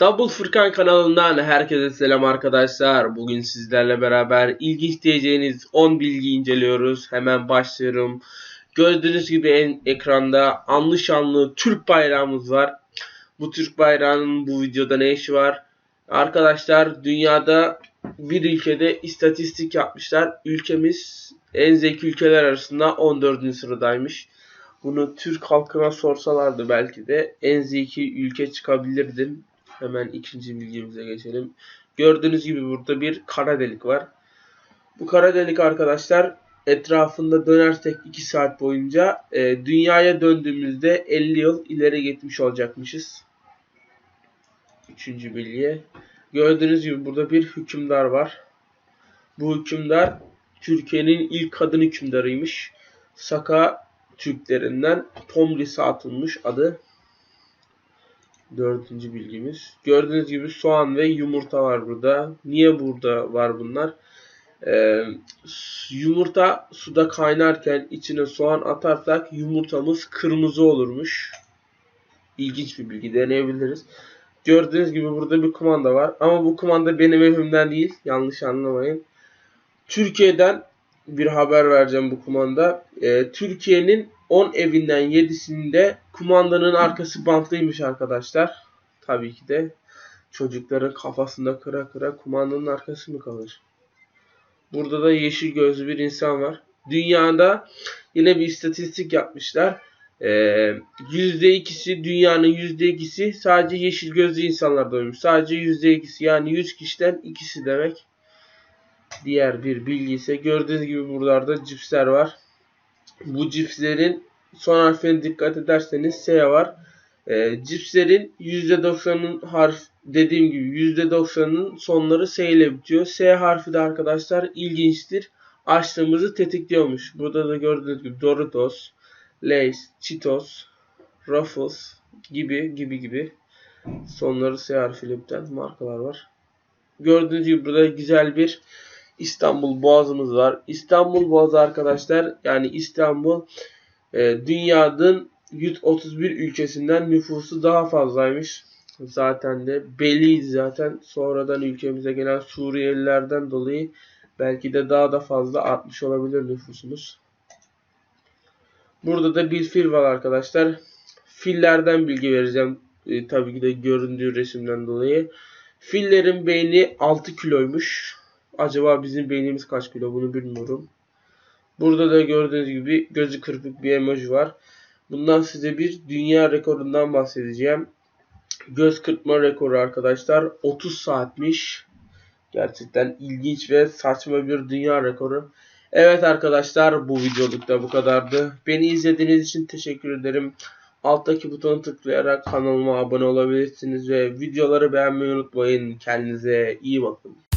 Double Furkan kanalından herkese selam arkadaşlar. Bugün sizlerle beraber ilginç diyeceğiniz 10 bilgi inceliyoruz. Hemen başlıyorum. Gördüğünüz gibi en ekranda anlı şanlı Türk bayrağımız var. Bu Türk bayrağının bu videoda ne işi var? Arkadaşlar dünyada bir ülkede istatistik yapmışlar. Ülkemiz en zeki ülkeler arasında 14. sıradaymış. Bunu Türk halkına sorsalardı belki de en zeki ülke çıkabilirdim. Hemen ikinci bilgimize geçelim. Gördüğünüz gibi burada bir kara delik var. Bu kara delik arkadaşlar etrafında dönersek 2 saat boyunca e, dünyaya döndüğümüzde 50 yıl ileri gitmiş olacakmışız. Üçüncü bilgi. Gördüğünüz gibi burada bir hükümdar var. Bu hükümdar Türkiye'nin ilk kadın hükümdarıymış. Saka Türklerinden Tomris'e atılmış adı. Dördüncü bilgimiz. Gördüğünüz gibi soğan ve yumurta var burada. Niye burada var bunlar? Ee, yumurta suda kaynarken içine soğan atarsak yumurtamız kırmızı olurmuş. İlginç bir bilgi deneyebiliriz. Gördüğünüz gibi burada bir kumanda var. Ama bu kumanda benim evimden değil. Yanlış anlamayın. Türkiye'den bir haber vereceğim bu kumanda. Ee, Türkiye'nin 10 evinden 7'sinde kumandanın arkası bantlıymış arkadaşlar. Tabii ki de çocukların kafasında kıra kıra kumandanın arkası mı kalır? Burada da yeşil gözlü bir insan var. Dünyada yine bir istatistik yapmışlar. Ee, %2'si dünyanın %2'si sadece yeşil gözlü insanlar doymuş. Sadece %2'si yani 100 kişiden ikisi demek. Diğer bir bilgi ise gördüğünüz gibi buralarda cipsler var. Bu cipslerin son harfine dikkat ederseniz S var. E, cipslerin %90'ın harf dediğim gibi %90'ın sonları S ile bitiyor. S harfi de arkadaşlar ilginçtir. Açlığımızı tetikliyormuş. Burada da gördüğünüz gibi Doritos, Lay's, Cheetos, Ruffles gibi gibi gibi sonları S harfiyle biten markalar var. Gördüğünüz gibi burada güzel bir İstanbul Boğazımız var. İstanbul Boğazı arkadaşlar yani İstanbul e, dünyanın 131 ülkesinden nüfusu daha fazlaymış. Zaten de belliydi zaten. Sonradan ülkemize gelen Suriyelilerden dolayı belki de daha da fazla artmış olabilir nüfusumuz. Burada da bir fil var arkadaşlar. Fillerden bilgi vereceğim. E, tabii ki de göründüğü resimden dolayı. Fillerin beyni 6 kiloymuş. Acaba bizim beynimiz kaç kilo bunu bilmiyorum. Burada da gördüğünüz gibi gözü kırpık bir emoji var. Bundan size bir dünya rekorundan bahsedeceğim. Göz kırpma rekoru arkadaşlar 30 saatmiş. Gerçekten ilginç ve saçma bir dünya rekoru. Evet arkadaşlar bu videoluk da bu kadardı. Beni izlediğiniz için teşekkür ederim. Alttaki butonu tıklayarak kanalıma abone olabilirsiniz ve videoları beğenmeyi unutmayın. Kendinize iyi bakın.